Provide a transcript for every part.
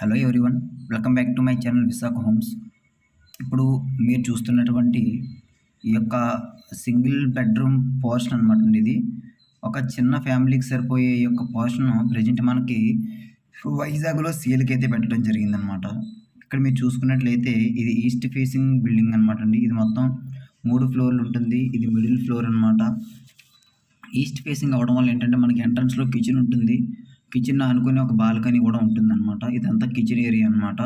Hello everyone welcome back to my channel Visakha homes ఇప్పుడు మీరు చూస్తున్నటువంటి ఈ యొక్క సింగిల్ బెడ్రూమ్ పోర్షన్ అనమాట అండి ఇది. ఒక చిన్న ఫ్యామిలీకి సరిపోయే ఈ యొక్క పోర్షన్ ప్రజెంట్ మనకి వైజాగ్లో సేల్కి అయితే పెట్టడం జరిగిందనమాట ఇక్కడ మీరు చూసుకున్నట్లయితే ఇది ఈస్ట్ ఫేసింగ్ బిల్డింగ్ అనమాట అండి. ఇది మొత్తం మూడు ఫ్లోర్లు ఉంటుంది. ఇది మిడిల్ ఫ్లోర్ అనమాట ఈస్ట్ ఫేసింగ్ అవడం వల్ల ఏంటంటే మనకి ఎంట్రన్స్లో కిచెన్ ఉంటుంది. కిచెన్ అనుకుని ఒక బాల్కనీ కూడా ఉంటుంది అనమాట ఇదంతా కిచెన్ ఏరియా అనమాట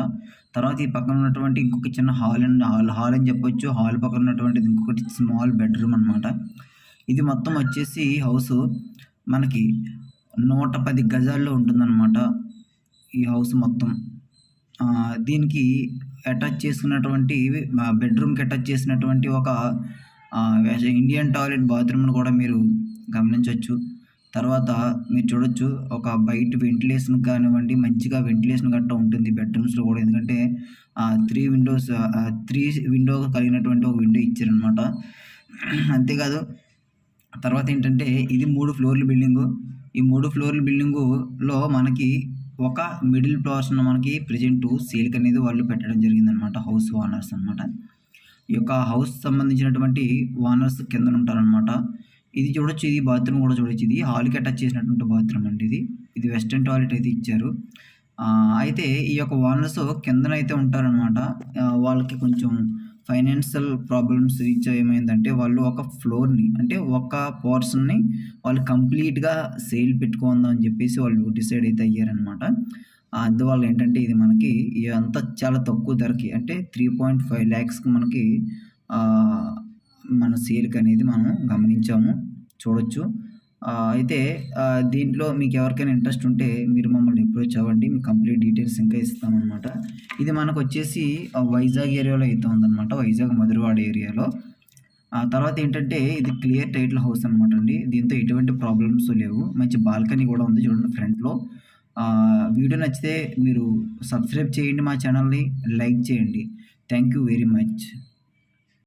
తర్వాత ఈ పక్కన ఉన్నటువంటి ఇంకొక చిన్న హాల్ అండ్ హాల్ హాల్ అని చెప్పొచ్చు. హాల్ పక్కన ఉన్నటువంటిది ఇంకొకటి స్మాల్ బెడ్రూమ్ అనమాట ఇది మొత్తం వచ్చేసి హౌస్ మనకి నూట పది గజాల్లో ఉంటుందన్నమాట. ఈ హౌస్ మొత్తం. దీనికి అటాచ్ చేసుకున్నటువంటి బెడ్రూమ్కి అటాచ్ చేసినటువంటి ఒక ఇండియన్ టాయిలెట్ బాత్రూమ్ను కూడా మీరు గమనించవచ్చు తర్వాత మీరు చూడొచ్చు ఒక బయట వెంటిలేషన్ కానివ్వండి మంచిగా వెంటిలేషన్ గట్టా ఉంటుంది బెడ్రూమ్స్లో కూడా. ఎందుకంటే త్రీ విండోస్ త్రీ విండో కలిగినటువంటి ఒక విండో ఇచ్చారనమాట అంతేకాదు తర్వాత ఏంటంటే ఇది మూడు ఫ్లోర్ల బిల్డింగు. ఈ మూడు ఫ్లోర్ల బిల్డింగులో మనకి ఒక మిడిల్ పోర్షన్ మనకి ప్రజెంట్ సేల్కి అనేది వాళ్ళు పెట్టడం జరిగిందనమాట హౌస్ ఓనర్స్ అనమాట ఈ యొక్క హౌస్ సంబంధించినటువంటి ఓనర్స్ కింద ఉంటారనమాట ఇది చూడొచ్చు ఇది బాత్రూమ్ కూడా చూడొచ్చు. ఇది హాల్కి అటాచ్ చేసినటువంటి బాత్రూమ్ అండి ఇది. ఇది వెస్ట్రన్ టాయిలెట్ అయితే ఇచ్చారు. అయితే ఈ యొక్క ఓనర్స్ కిందనైతే ఉంటారనమాట వాళ్ళకి కొంచెం ఫైనాన్షియల్ ప్రాబ్లమ్స్ రీచ్ ఏమైందంటే వాళ్ళు ఒక ఫ్లోర్ని అంటే ఒక పోర్షన్ని వాళ్ళు కంప్లీట్గా సేల్ పెట్టుకుందాం అని చెప్పేసి వాళ్ళు డిసైడ్ అయితే అయ్యారనమాట అందువల్ల ఏంటంటే ఇది మనకి అంతా చాలా తక్కువ ధరకి అంటే త్రీ పాయింట్ ఫైవ్ ల్యాక్స్కి మనకి మన సేల్కి అనేది మనం గమనించాము చూడొచ్చు. అయితే దీంట్లో మీకు ఎవరికైనా ఇంట్రెస్ట్ ఉంటే మీరు మమ్మల్ని అప్రోచ్ అవ్వండి మీకు కంప్లీట్ డీటెయిల్స్ ఇంకా ఇస్తామన్నమాట. ఇది మనకు వచ్చేసి వైజాగ్ ఏరియాలో అయితే ఉందన్నమాట వైజాగ్ మధురవాడ ఏరియాలో. ఆ తర్వాత ఏంటంటే ఇది క్లియర్ టైటిల్ హౌస్ అనమాట అండి. దీంతో ఎటువంటి ప్రాబ్లమ్స్ లేవు. మంచి బాల్కనీ కూడా ఉంది చూడండి ఫ్రంట్లో. వీడియో నచ్చితే మీరు సబ్స్క్రైబ్ చేయండి మా ఛానల్ని లైక్ చేయండి. Thank you very much.